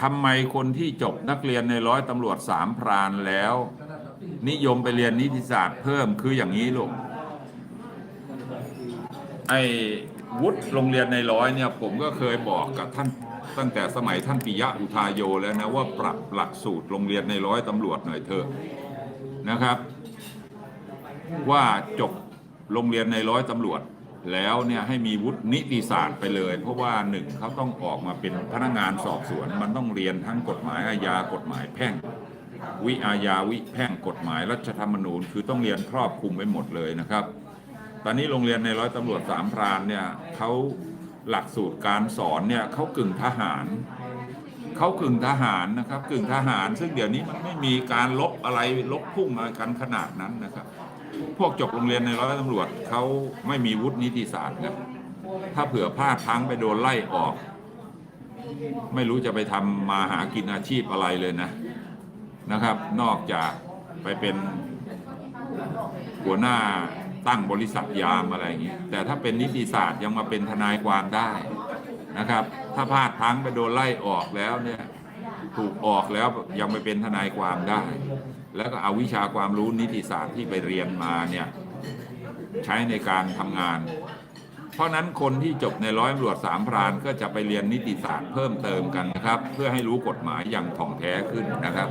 ทำไมคนที่จบนักเรียนในร้อยตำรวจสามพรานแล้ว นิยมไปเรียนนิติศาสตร์เพิ่มคืออย่างนี้ลูกไอ้วุฒิโรงเรียนในร้อยเนี่ยผมก็เคยบอกกับท่านตั้งแต่สมัยท่านปิยะอุทาโยแล้วนะว่าปรับหลักสูตรโรงเรียนในร้อยตำรวจหน่อยเถอะนะครับ ว่าจบโรงเรียนในร้อยตำรวจ แล้วเนี่ยให้มีวุฒินิติศาสตร์ไปเลย เพราะว่าหนึ่งเขาต้องออกมาเป็นพนักงานสอบสวน มันต้องเรียนทั้งกฎหมายอาญากฎหมายแพ่ง วิอาญาวิแพ่งกฎหมายรัฐธรรมนูญ คือต้องเรียนครอบคลุมไปหมดเลยนะครับ ตอนนี้โรงเรียนในร้อยตำรวจสามพรานเนี่ยเขาหลักสูตรการสอนเนี่ยเขากึ่งทหารเขากึ่งทหารนะครับกึ่งทหาร ซึ่งเดี๋ยวนี้มันไม่มีการลบอะไรลบพุ่งอะไรกันขนาดนั้นนะครับ พวกจบโรงเรียนในร้อยตำรวจเขาไม่มีวุฒินิติศาสตร์นะถ้าเผื่อพลาดพลั้งไปโดนไล่ออก ไม่รู้จะไปทำมาหากินอาชีพอะไรเลยนะนะครับ นอกจากไปเป็นหัวหน้าตั้งบริษัทยามอะไรอย่างเงี้ยแต่ถ้าเป็นนิติศาสตร์ยังมาเป็นทนายความได้นะครับ ถ้าพลาดพลั้งไปโดนไล่ออกแล้วเนี่ย ถูกออกแล้วยังไปเป็นทนายความได้ แล้วก็เอาวิชาความรู้นิติศาสตร์ที่ไปเรียนมาเนี่ยใช้ในการทำงาน เพราะฉะนั้นคนที่จบในร้อยตำรวจสามพรานก็จะไปเรียนนิติศาสตร์เพิ่มเติมกันนะครับ เพื่อให้รู้กฎหมายอย่างถ่องแท้ขึ้นนะครับ